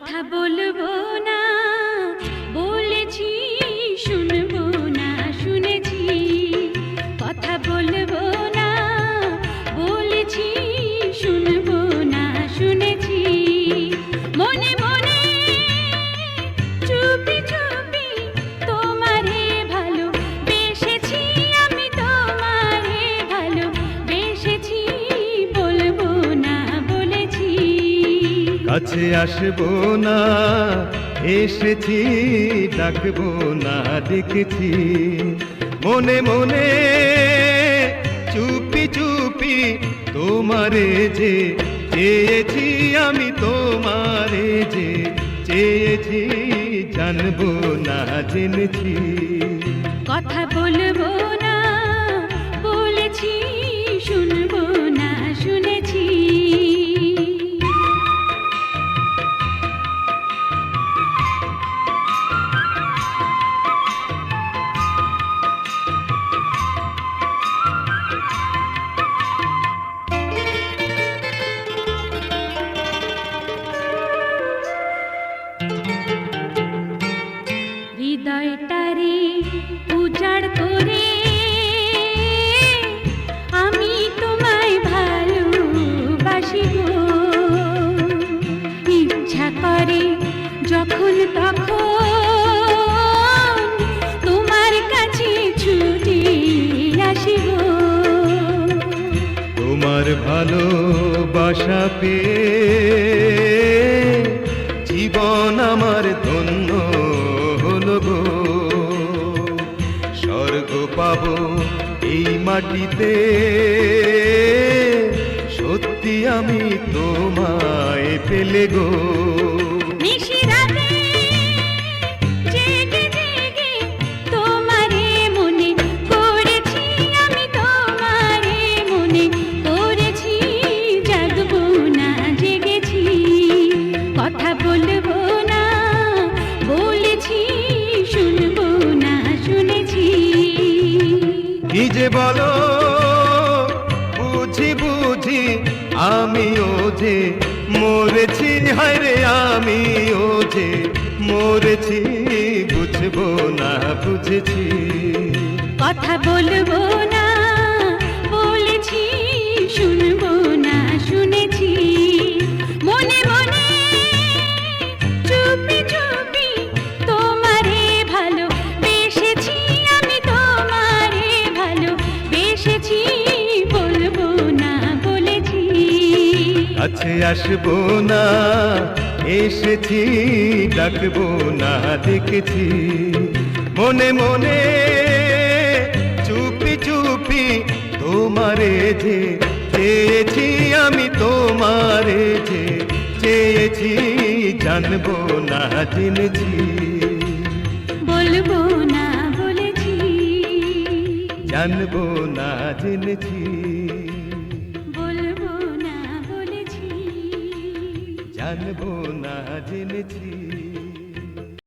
কথা বলব না। কাছে আসব না, এসেছি, ডাকবো না, দেখেছি। মনে মনে চুপি চুপি তোমারে যে, চেয়েছি আমি তোমারে যে, চেয়েছি, জানব না, জেনেছি। কথা বলব যখন তখন তোমার কাছে ছুটে আসি গো তোমার ভালোবাসা পেয়ে জীবন আমার ধন্য হলো গো। স্বর্গ পাবো এই মাটিতে সত্যি আমি তোমায় পেলে গো। নিশিরাতে কি যে বলো? বুঝি বুঝি, আমিও যে মরেছি হায়রে আমিও যে মরেছি, বুঝব না, বুঝেছি। কথা বলব আসব না এসেছি ডাকবো না দেখেছি। মনে মনে চুপি চুপি তোমারে যে চেয়েছি আমি তোমারে যে চেয়েছি জানব না জেনেছি। বলব না বলেছি। জানব না জেনেছি। জানব না জেনেছি।